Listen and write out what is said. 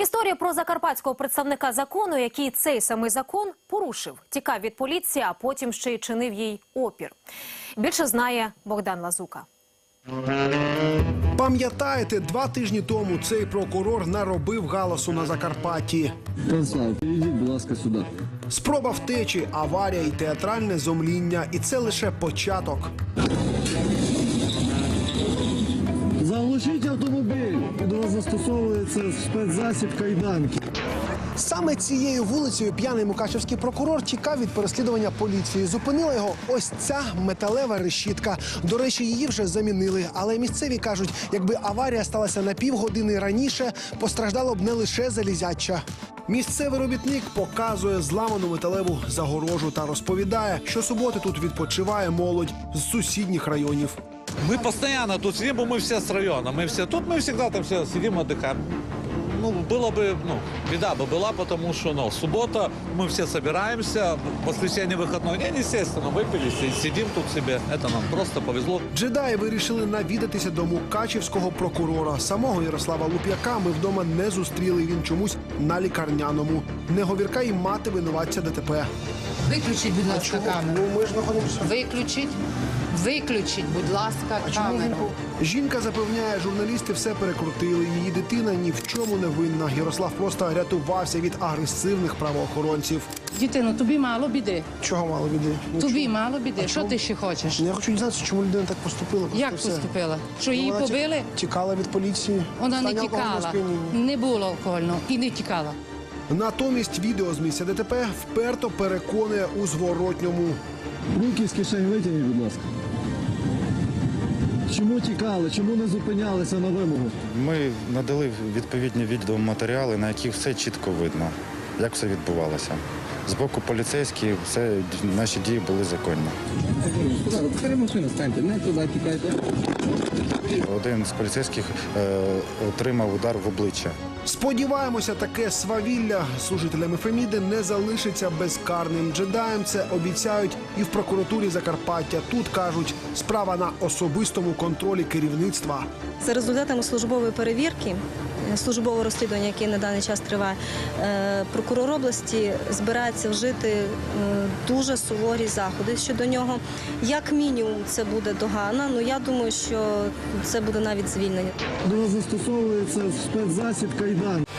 Історія про закарпатського представника закону, який цей самий закон порушив, тікав від поліції, а потім ще й чинив їй опір. Більше знає Богдан Лазука. Пам'ятаєте, два тижні тому цей прокурор наробив галасу на Закарпатті. Ярослав, підійдіть, будь ласка, сюди. Спроба втечі, аварія і театральне зомління. І це лише початок. Заглушіть автомобіль. До вас застосовується спецзасіб кайданки. Саме цією вулицею п'яний мукачевський прокурор тікав від переслідування поліції. Зупинила його ось ця металева решітка. До речі, її вже замінили. Але місцеві кажуть, якби аварія сталася на півгодини раніше, постраждало б не лише залізяча. Місцевий робітник показує зламану металеву загорожу та розповідає, що суботи тут відпочиває молодь з сусідніх районів. Мы постоянно тут сидим, бо мы все с района. Мы все тут, мы всегда там все сидим, отдыхаем. Ну, было бы, ну, беда бы была, потому что, ну, суббота, мы все собираемся, воскресенье выходной день, естественно, выпились и сидим тут себе. Это нам просто повезло. Джедаї вирішили навідатися до мукачівського прокурора. Самого Ярослава Луп'яка ми вдома не зустріли. Він чомусь на лікарняному. Неговірка і мати винуватця ДТП. Виключіть, будь ласка, камеру. Ну ми ж знаходимося. Виключіть. Виключіть, будь ласка, камеру. Жінка запевняє, журналісти все перекрутили. Її дитина ні в чому не винна. Ярослав просто рятувався від агресивних правоохоронців. Дітино, тобі мало біди. Чого мало біди? Ну, Тобі чому? мало біди. Що ти ще хочеш? Я хочу дізнатися, чому людина так поступила. просто Як все. поступила? Що Ну, її вона побили? Тікала від поліції. Вона не тікала. Не було алкогольного і не тікала. Натомість відео з місця ДТП вперто переконує у зворотньому. Руки з кишень витягніть, будь ласка. Чому тікали? Чому не зупинялися на вимогу? Ми надали відповідні відеоматеріали, на яких все чітко видно, як все відбувалося. З боку поліцейських все наші дії були законні. Один з поліцейських е, отримав удар в обличчя. Сподіваємося, таке свавілля з служителями Феміди не залишиться безкарним. Джедаєм це обіцяють і в прокуратурі Закарпаття. Тут кажуть, справа на особистому контролі керівництва. За результатами службової перевірки, е, службового розслідування, яке на даний час триває, е, прокурор області збирається вжити е, дуже суворі заходи щодо нього. Як мінімум, це буде догана. Ну я думаю, що це буде навіть звільнення. До застосовується спецзасіб кайданки.